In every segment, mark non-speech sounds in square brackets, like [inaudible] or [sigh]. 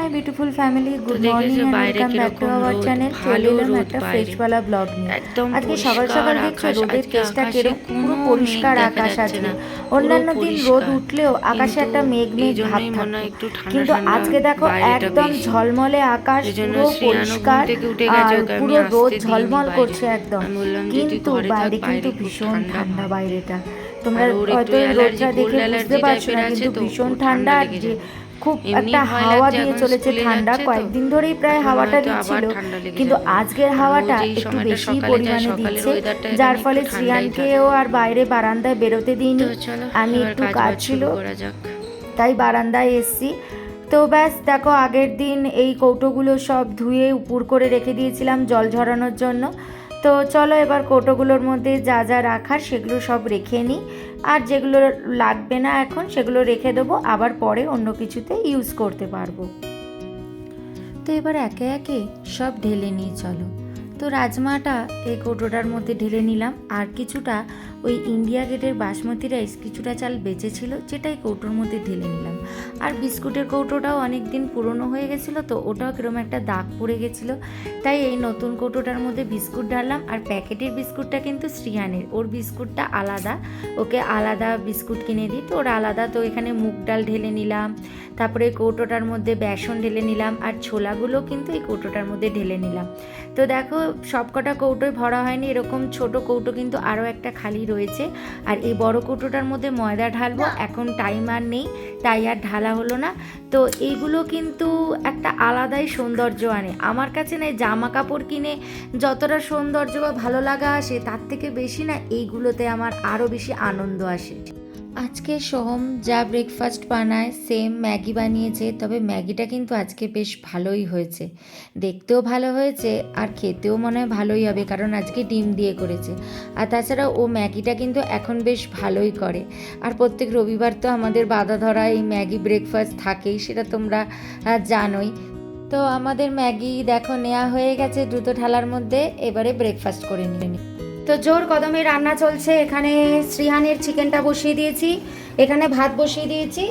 My beautiful family good morning and welcome back to our channel চলে এলাম একটা বাইরে। ফ্রেশওয়ালা ব্লগ নিয়ে। একদম আজকে সকাল সকাল দেখছ রোদের কেসটা কীরকম? পুরো পরিষ্কার আকাশ আজকে অন্যান্য দিন রোদ উঠলেও আকাশে একটা মেঘ মেঘ ভাব থাকতো কিন্তু আজকে দেখো একদম ঝলমলে আকাশ পুরো পরিষ্কার আর পুরো রোদ ঝলমল করছে একদম। কিন্তু বাইরে কিন্তু ভীষণ ঠান্ডা বাইরেটা। তোমরা হয়তো রোদটা দেখে বুঝতে পারছ না কিন্তু ভীষণ ঠান্ডা আর। খুব একটা হাওয়া দিয়ে চলেছে ঠান্ডা। কয়েকদিন ধরেই প্রায় হাওয়াটা দিচ্ছিল। কিন্তু আজকের হাওয়াটা একটু বেশি পরিমাণে দিচ্ছে যার ফলে শ্রিয়ানকেও আর বাইরে বারান্দায় বেরোতে দিইনি। আমি একটু কাজ ছিল তাই বারান্দায় এসছি। তো ব্যাস দেখো আগের দিন এই কৌটোগুলো সব ধুয়ে উপুর করে রেখে দিয়েছিলাম জল ঝরানোর জন্য। তো চলো এবার কৌটোগুলোর মধ্যে যা যা রাখার সেগুলো সব রেখে নিই আর যেগুলো লাগবে না এখন সেগুলো রেখে দেবো, আবার পরে অন্য কিছুতে ইউজ করতে পারব। তো এবার একে একে সব ঢেলে নিয়ে চলো। তো রাজমাটা এই কৌটোটার মধ্যে ঢেলে নিলাম, আর কিছুটা ওই ইন্ডিয়া গেটের বাসমতি রাইস কিছুটা চাল বেঁচেছিল, যেটাই কৌটোর মধ্যে ঢেলে নিলাম। আর বিস্কুটের কৌটোটাও অনেক দিন পুরনো হয়ে গেছিল, তো ওটাও কিরম একটা দাগ পড়ে গেছিল। তাই এই নতুন কৌটোটার মধ্যে বিস্কুট ডাললাম আর প্যাকেটের বিস্কুটটা কিন্তু শ্রিয়ানের। ওর বিস্কুটটা আলাদা, ওকে আলাদা বিস্কুট কিনে দিই, তো ওর আলাদা। তো এখানে মুগ ডাল ঢেলে নিলাম, তারপরে কৌটোটার মধ্যে বেসন ঢেলে নিলাম, আর ছোলাগুলো কিন্তু এই কৌটোটার মধ্যে ঢেলে নিলাম। তো দেখো, সবকটা কৌটোয় ভরা হয়নি, এরকম ছোট কৌটো কিন্তু আরও একটা খালি রয়েছে। আর এই বড় কৌটোটার মধ্যে ময়দা ঢালবো। এখন টাইম আর নেই তাই আর ঢালা হলো না। তো এইগুলো কিন্তু একটা আলাদাই সৌন্দর্য আনে। আমার কাছে না জামা কাপড় কিনে যতটা সৌন্দর্য বা ভালো লাগা আসে তার থেকে বেশি না এইগুলোতে আমার আরও বেশি আনন্দ আসে। আজকে সোহম যা ব্রেকফাস্ট বানায় সেম ম্যাগি বানিয়েছে, তবে ম্যাগিটা কিন্তু আজকে বেশ ভালোই হয়েছে। দেখতেও ভালো হয়েছে আর খেতেও মনে হয় ভালোই হবে, কারণ আজকে ডিম দিয়ে করেছে। আর তাছাড়া ও ম্যাগিটা কিন্তু এখন বেশ ভালোই করে। আর প্রত্যেক রবিবার তো আমাদের বাধা ধরা এই ম্যাগি ব্রেকফাস্ট থাকেই, সেটা তোমরা জানোই। তো আমাদের ম্যাগি দেখো নেওয়া হয়ে গেছে দ্রুত ঠালার মধ্যে, এবারে ব্রেকফাস্ট করে নিয়ে নি। তো জোর কদমে রান্না চলছে। এখানে শ্রীহানের চিকেনটা বসিয়ে দিয়েছি। এখানে ভাত বসিয়ে দিয়েছি।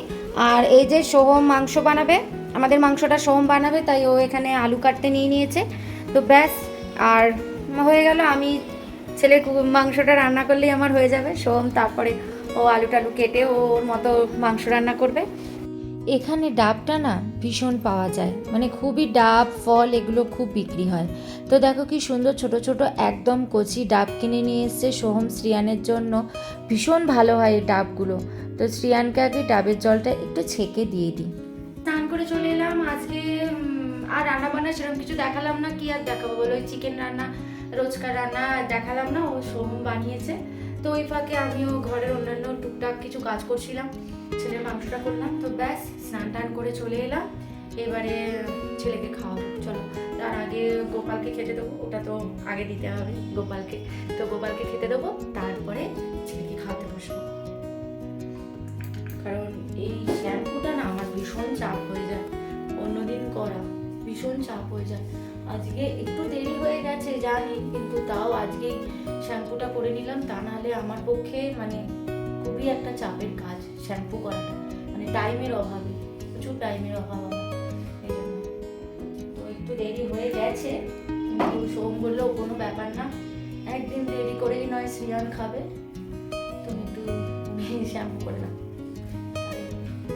আর এই যে সোহম মাংস বানাবে, আমাদের মাংসটা সোহম বানাবে, তাই ও এখানে আলু কাটতে নিয়ে নিয়েছে। তো ব্যাস, আর হয়ে গেল, আমি ছেলে মাংসটা রান্না করলেই আমার হয়ে যাবে। সোহম তারপরে ও আলু টালু কেটে ওর মতো মাংস রান্না করবে। এখানে ডাবটা না ভীষণ পাওয়া যায়। মানে খুবই ডাব, ফল এগুলো খুব বিক্রি হয়। তো দেখো কি সুন্দর ছোট ছোট একদম কচি ডাব কিনে নিয়ে এসছে সোহম শ্রিয়ানের জন্য। ভীষণ ভালো হয় এই ডাবগুলো। তো শ্রিয়ানকে আগে ডাবের জলটা একটু ছেঁকে দিয়ে দিই। স্নান করে চলে এলাম। আজকে আর রান্না বান্না সেরকম কিছু দেখালাম না। কি আর দেখাবো বলো? ওই চিকেন রান্না, রোজকার রান্না দেখালাম না। ও সোহম বানিয়েছে। তো ওই ফাঁকে আমিও ঘরের অন্যান্য টুকটাক কিছু কাজ করছিলাম, ছেলের মাংসটা করলাম, তো ব্যাস, স্নান টান করে চলে এলাম। এবারে ছেলেকে খাওয়াবো। চলো, তার আগে গোপালকে খেতে দেবো, ওটা তো আগে দিতে হবে গোপালকে। তো গোপালকে খেতে দেবো, তারপরে ছেলেকে খাওয়াতে বসবো। কারণ এই শ্যাম্পুটা না আমার ভীষণ চাপ হয়ে যায়। অন্যদিন করা ভীষণ চাপ হয়ে যায়। আজকে একটু দেরি হয়ে গেছে, জানি, কিন্তু তাও আজকেই শ্যাম্পুটা করে নিলাম। তা নাহলে আমার পক্ষে মানে খুবই একটা চাপের কাজ শ্যাম্পু করাটা। মানে টাইমের অভাবে, প্রচুর টাইমের অভাব আমার। এই জন্য। তো একটু দেরি হয়ে গেছে, কিন্তু সোম বলল কোনো ব্যাপার না। একদিন দেরি করেই নয়, শ্রিয়ান খাবে। তুমি একটু [laughs] শ্যাম্পু করে নাও।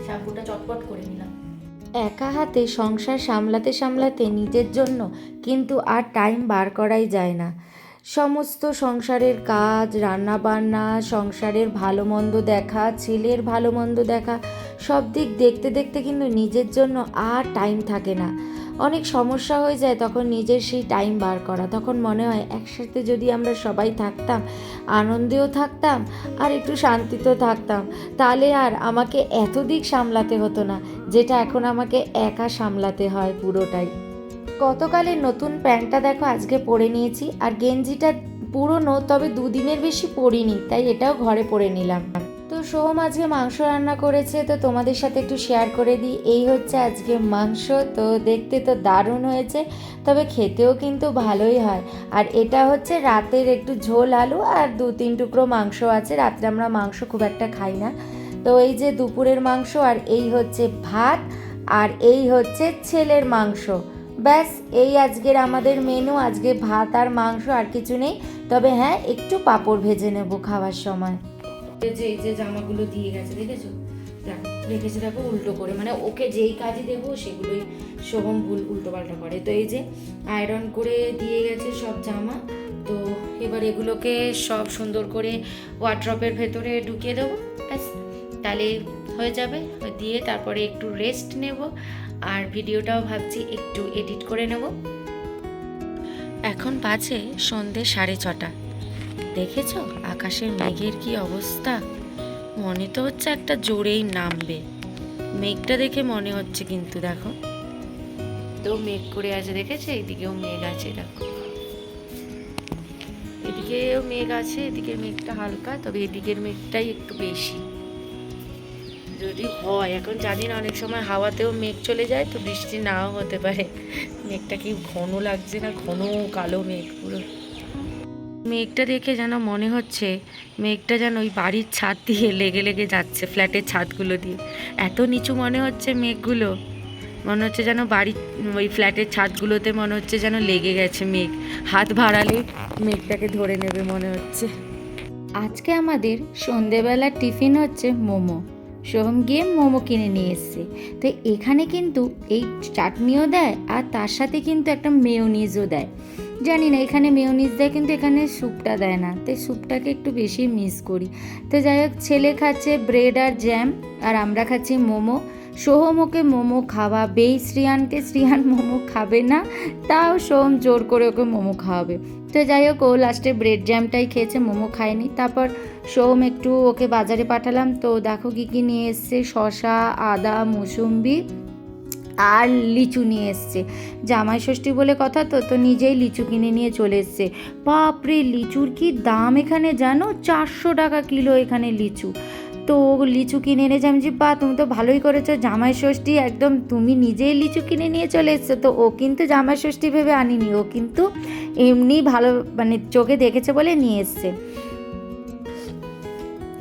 শ্যাম্পুটা চটপট করে নিলাম। একা হাতে সংসার সামলাতে সামলাতে নিজের জন্য কিন্তু আর টাইম বার করাই যায় না। সমস্ত সংসারের কাজ রান্না বান্না সংসারের ভালো মন্দ দেখা, ছেলের ভালো মন্দ দেখা, সব দিক দেখতে দেখতে কিন্তু নিজের জন্য আর টাইম থাকে না। অনেক সমস্যা হয়ে যায় তখন নিজের সেই টাইম বার করা। তখন মনে হয় একসাথে যদি আমরা সবাই থাকতাম, আনন্দেও থাকতাম আর একটু শান্তিতেও থাকতাম, তাহলে আর আমাকে এত দিক সামলাতে হতো না, যেটা এখন আমাকে একা সামলাতে হয় পুরোটাই। গতকালের নতুন প্যান্টটা দেখো, আজকে পরে নিয়েছি। আর গেঞ্জিটা পুরনো, তবে দুদিনের বেশি পরিনি, তাই এটাও ঘরে পরে নিলাম। তো সোহম আজকে মাংস রান্না করেছে, তো তোমাদের সাথে একটু শেয়ার করে দিই। এই হচ্ছে আজকে মাংস, তো দেখতে তো দারুণ হয়েছে, তবে খেতেও কিন্তু ভালোই হয়। আর এটা হচ্ছে রাতের একটু ঝোল আলু আর দু তিন টুকরো মাংস আছে, রাত্রে আমরা মাংস খুব একটা খাই না। তো এই যে দুপুরের মাংস আর এই হচ্ছে ভাত আর এই হচ্ছে ছেলের মাংস। ব্যাস, এই আজকের আমাদের মেনু আজকে ভাত আর মাংস আর কিছু নেই। তবে হ্যাঁ একটু পাঁপড় ভেজে নেব খাওয়ার সময়। যে এই যে জামাগুলো দিয়ে গেছে, দেখেছ? দেখো, রেখেছে দেখো উল্টো করে। মানে ওকে যেই কাজই দেবো, সেগুলোই সোহম ভুল উল্টো পাল্টা করে। তো এই যে আয়রন করে দিয়ে গেছে সব জামা। তো এবার এগুলোকে সব সুন্দর করে ওয়ার্ড্রপের ভেতরে ঢুকিয়ে দেবো। ব্যাস, তাহলে হয়ে যাবে। দিয়ে তারপরে একটু রেস্ট নেব। আর ভিডিওটাও ভাবছি একটু এডিট করে নেব। এখন বাজে সন্ধে সাড়ে ছটা। দেখেছ? আকাশের মেঘের কি অবস্থা? মনে তো হচ্ছে একটা জোরেই নামবে। মেঘটা দেখে মনে হচ্ছে কিন্তু, দেখো। তো মেঘ করে আছে, দেখেছে? এদিকেও মেঘ আছে, দেখো। এদিকেও মেঘ আছে, এদিকের মেঘটা হালকা, তবে এদিকের মেঘটাই একটু বেশি। যদি হয়, এখন জানি না, অনেক সময় হাওয়াতেও মেঘ চলে যায়, তো বৃষ্টি নাও হতে পারে। মেঘটা কি ঘন লাগছে না, ঘন কালো মেঘ, পুরো। মেঘটা দেখে যেন মনে হচ্ছে, মেঘটা যেন ওই বাড়ির ছাদ দিয়ে লেগে লেগে যাচ্ছে, ফ্ল্যাটের ছাদগুলো দিয়ে। এত নিচু মনে হচ্ছে মেঘগুলো। মনে হচ্ছে যেন বাড়ির, ওই ফ্ল্যাটের ছাদগুলোতে মনে হচ্ছে যেন লেগে গেছে মেঘ। হাত ভাড়ালে মেঘটাকে ধরে নেবে মনে হচ্ছে। আজকে আমাদের সন্ধেবেলার টিফিন হচ্ছে মোমো। সোহম গিয়ে মোমো কিনে নিয়ে এসছে। তো এখানে কিন্তু এই চাটনিও দেয় আর তার সাথে কিন্তু একটা মেয়োনিজও দেয়। জানি না, এখানে মেয়োনিজ দেয় কিন্তু এখানে স্যুপটা দেয় না। তাই স্যুপটাকে একটু বেশি মিস করি। তো যাই হোক, ছেলে খাচ্ছে ব্রেড আর জ্যাম আর আমরা খাচ্ছি মোমো। সোহম ওকে মোমো খাওয়াবেই, শ্রিয়ানকে শ্রিয়ান মোমো খাবে না, তাও সোহম জোর করে ওকে মোমো খাওয়াবে। তো যাই হোক, ও লাস্টে ব্রেড জ্যামটাই খেয়েছে, মোমো খায়নি। তারপর সোহম একটু ওকে বাজারে পাঠালাম। তো দেখো কী কী নিয়ে এসছে শশা আদা, মুসুম্বি। আর লিচু নিয়ে এসছে। জামাই ষষ্ঠী বলে কথা তো তো নিজেই লিচু কিনে নিয়ে চলে এসছে। বাপরে, লিচুর কি দাম এখানে জানো? চারশো টাকা কিলো এখানে লিচু। তো লিচু কিনে এনেছে আমি বা, তুমি তো ভালোই করেছ। জামাই ষষ্ঠী একদম তুমি নিজেই লিচু কিনে নিয়ে চলে এসছো। তো ও কিন্তু জামাই ষষ্ঠী ভেবে আনিনি। ও কিন্তু এমনি ভালো মানে চোখে দেখেছে বলে নিয়ে এসছে।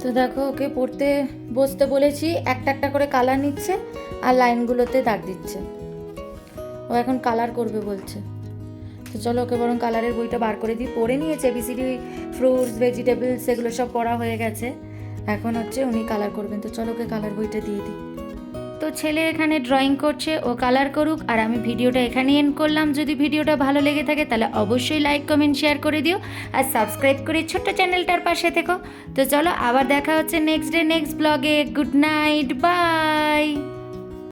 তো দেখো, ওকে পড়তে বসতে বলেছি, একটা একটা করে কালার নিচ্ছে আর লাইনগুলোতে দাগ দিচ্ছে। ও এখন কালার করবে বলছে। তো চলো ওকে বরং কালারের বইটা বার করে দিই। পড়ে নিয়েছে এবিসিডি ফ্রুটস ভেজিটেবলস এগুলো সব পড়া হয়ে গেছে। এখন হচ্ছে উনি কালার করবেন। তো চলো ওকে কালার বইটা দিয়ে দিই। তো ছেলে এখানে ড্রয়িং করছে, ও কালার করুক। আর আমি ভিডিওটা এখানে এন্ড করলাম। যদি ভিডিওটা ভালো লেগে থাকে, তাহলে অবশ্যই লাইক কমেন্ট শেয়ার করে দিও। আর সাবস্ক্রাইব করে ছোট্ট চ্যানেলটার পাশে থেকো। তো চলো, আবার দেখা হচ্ছে নেক্সট ডে নেক্সট ব্লগে গুড নাইট বাই